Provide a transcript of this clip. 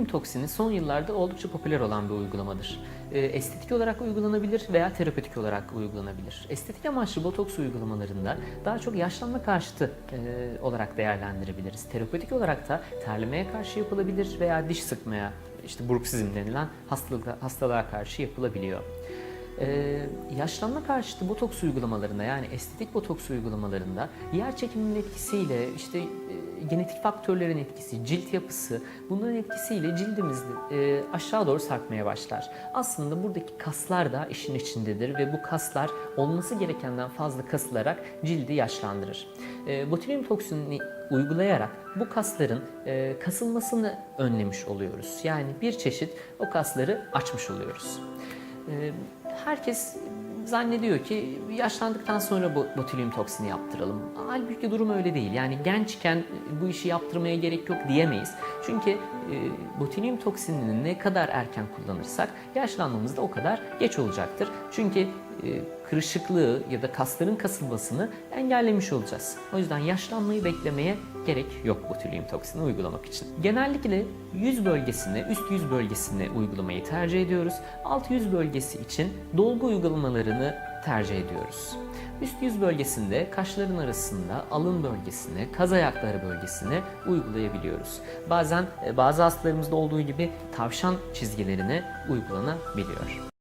toksini son yıllarda oldukça popüler olan bir uygulamadır. Ee, Estetik olarak uygulanabilir veya terapötik olarak uygulanabilir. Estetik amaçlı botoks uygulamalarında daha çok yaşlanma karşıtı e, olarak değerlendirebiliriz. Terapötik olarak da terlemeye karşı yapılabilir veya diş sıkmaya, işte bruksizm denilen hastalıkla, hastalığa karşı yapılabiliyor. Ee, yaşlanma karşıtı botoks uygulamalarında yani estetik botoks uygulamalarında yer çekiminin etkisiyle işte e, genetik faktörlerin etkisi, cilt yapısı bunların etkisiyle cildimiz e, aşağı doğru sarkmaya başlar. Aslında buradaki kaslar da işin içindedir ve bu kaslar olması gerekenden fazla kasılarak cildi yaşlandırır. E, botulinum toksinini uygulayarak bu kasların e, kasılmasını önlemiş oluyoruz. Yani bir çeşit o kasları açmış oluyoruz. Herkes zannediyor ki yaşlandıktan sonra botulinum toksini yaptıralım. Halbuki durum öyle değil. Yani gençken bu işi yaptırmaya gerek yok diyemeyiz. Çünkü e, botulinum toksinini ne kadar erken kullanırsak yaşlanmamız da o kadar geç olacaktır. Çünkü e, kırışıklığı ya da kasların kasılmasını engellemiş olacağız. O yüzden yaşlanmayı beklemeye gerek yok botulinum toksini uygulamak için. Genellikle yüz bölgesine, üst yüz bölgesine uygulamayı tercih ediyoruz. Alt yüz bölgesi için dolgu uygulamalarını tercih ediyoruz. Üst yüz bölgesinde kaşların arasında alın bölgesine, kaz ayakları bölgesine uygulayabiliyoruz. Bazen e, bazı hastalarımızda olduğu gibi tavşan çizgilerine uygulanabiliyor.